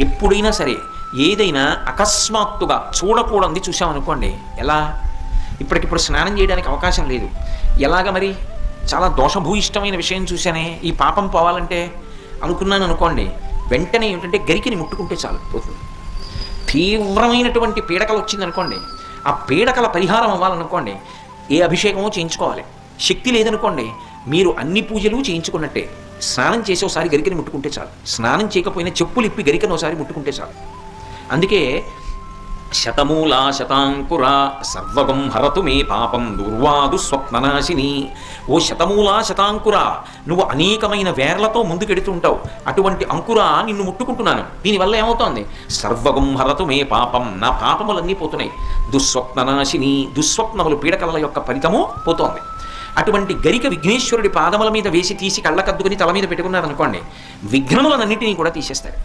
ఎప్పుడైనా సరే ఏదైనా అకస్మాత్తుగా చూడకూడదు చూసామనుకోండి ఎలా? ఇప్పటికిప్పుడు స్నానం చేయడానికి అవకాశం లేదు. ఎలాగ మరి? చాలా దోషభూయిష్టమైన విషయం చూశానే. ఈ పాపం పోవాలంటే అనుకున్నాను అనుకోండి వెంటనే ఏమిటంటే గరికిని ముట్టుకుంటే చాలు పోతుంది. తీవ్రమైనటువంటి పీడకలు వచ్చిందనుకోండి ఆ పీడకల పరిహారం అవ్వాలనుకోండి ఏ అభిషేకమో చేయించుకోవాలి. శక్తి లేదనుకోండి మీరు అన్ని పూజలు చేయించుకున్నట్టే. స్నానం చేసి ఒకసారి గరికని ముట్టుకుంటే చాలు. స్నానం చేయకపోయినా చెప్పులు ఇప్పి గరికను ఒకసారి ముట్టుకుంటే చాలు. అందుకే శతమూలా శతాంకుర సర్వగం హరతు మే పాపం దుర్వాదు స్వప్ననాశిని. ఓ శతమూలా శతాంకుర నువ్వు అనేకమైన వేర్లతో ముందుకెడుతుంటావు. అటువంటి అంకుర నిన్ను ముట్టుకుంటున్నాను. దీనివల్ల ఏమవుతోంది? సర్వగం హరతు మే పాపం నా పాపములన్నీ పోతున్నాయి. దుస్వప్ననాశిని దుస్వప్నములు పీడకల యొక్క ఫలితము పోతోంది. అటువంటి గరిక విఘ్నేశ్వరుడి పాదముల మీద వేసి తీసి కళ్ళకద్దుకుని తల మీద పెట్టుకున్నారనుకోండి విఘ్నములనన్నిటినీ కూడా తీసేస్తారు.